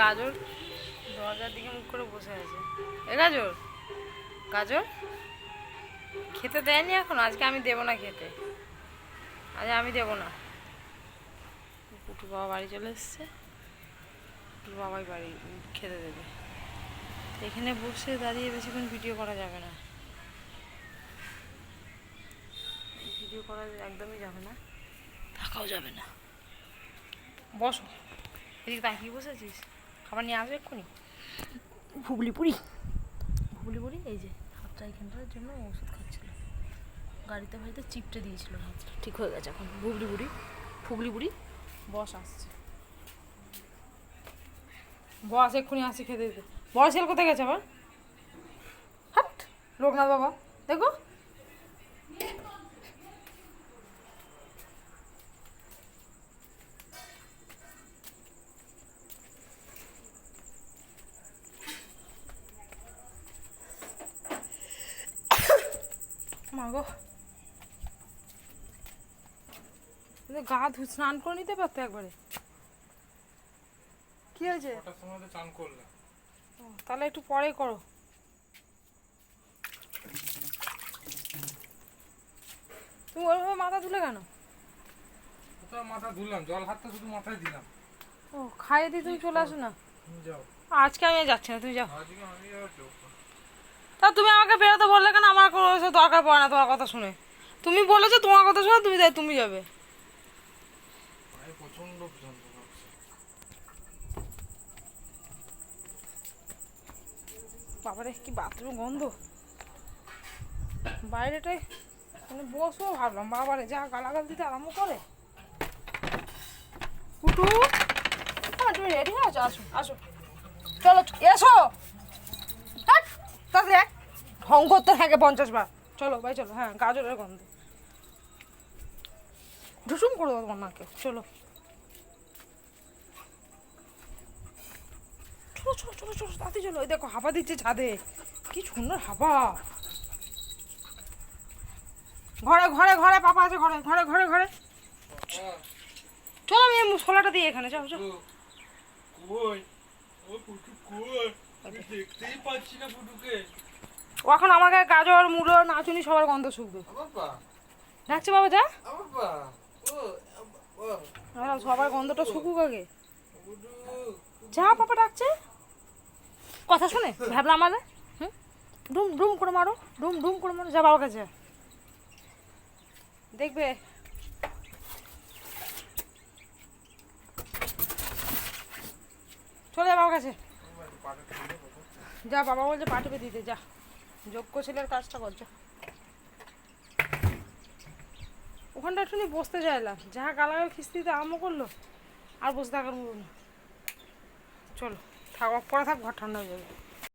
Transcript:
গাজর দরজার দিকে মুখ করে বসে আছে। এ গাজর? গাজর? খেতে দেয়নি এখন? আজকে আমি দেবো না খেতে। আজ আমি দেবো না। পুটু বাবা বাড়ি চলে এসছে। পুটু বাবাই বাড়ি খেতে দেবে। এখানে বসে দাঁড়িয়ে বেশিক্ষণ ভিডিও করা যাবে না। ভিডিও করা একদমই যাবে না। থাকাও যাবে না। বসো। এদিকে তাকিয়ে বসেছিস? খাবার নিয়ে আসবে এক্ষুনি? ভুগলি পুরি ভুগলি পুরি এই যে হাতটা এখানটার জন্য ওষুধ খাচ্ছিল। গাড়িতে হয়তো চিপটে দিয়েছিল হাতটা। ঠিক হয়ে গেছে এখন। ভুগলি বুড়ি ফুগলি বুড়ি বস আসছে। বস এক্ষুনি আসছে খেতে দিতে বস ছেলে কোথায় গেছে আবার? হাট লোকনাথ বাবা। দেখো। মা গো ধু স্নান করে নিতে পারতো একবারে? কি হয়েছে? তাহলে একটু পরে করো। তুমি ওইভাবে মাথা তুলে কেন? মাথা ধুলাম জল হাতটা শুধু মাথায় দিলাম। ও খাইয়ে দিয়ে তুমি চলে আসো না। যাও। আজকে আমি যাচ্ছি না তুমি যাও। আজকে আমি। তা তুমি আমাকে বেরোতে বললে কেন? আমার কোনো দরকার পড়ে না তোমার কথা শুনে। তুমি বলেছ তোমার কথা শুনে, তুমি তাই তুমি যাবে। বাবারে, কি বাথরুম গন্ধ। বাইরেটাই মানে বসবো ভাবলাম। বাবারে, যা গালাগাল দিতে আরম্ভ করে। পুটু তুমি রেডি হয়ে আসো আসো। চলো, এসো। ঢং করতে থাকে পঞ্চাশ বার। চলো, ভাই, চলো হ্যাঁ গাজরের গন্ধ। ঢুসুম করে দেবো মাকে চলো। চলো চলো চলো চলো, তাড়াতাড়ি চলো। ওই দেখো, হাবা দিচ্ছে ছাদে। কি সুন্দর হাবা। ঘরে ঘরে ঘরে, পাপা আছে ঘরে ঘরে ঘরে ঘরে। চলো, আমি ছোলাটা দিয়ে এখানে চলো চলো কই? ও পুটু কই? দেখতেই পাচ্ছি না পুটুকে। এখন আমাকে গাজর মুলো নাচুনি সবার গন্ধ শুকবে। বাবা ডাকছে বাবা যা। বাবা সবার গন্ধটা শুকুক আগে। যা পাপা ডাকছে। কথা শুনে ভাবলাম আমাদের হুম? ডুম ডুম করে মারো ডুম ডুম করে মারো। যা বাবার কাছে দেখবে। চলে যা বাবার কাছে। যা বাবা বলছে পাঠিয়ে দিতে যা। যোগ্য ছেলের কাজটা করছ। ওখানটা একটু বসতে চাইলাম যা গালাগাল খিস্তিতে আরম্ভ করল, আর বসে থাকার মতো না। চলো, থাক পরে থাক, ঘর ঠান্ডা হয়ে যাবে।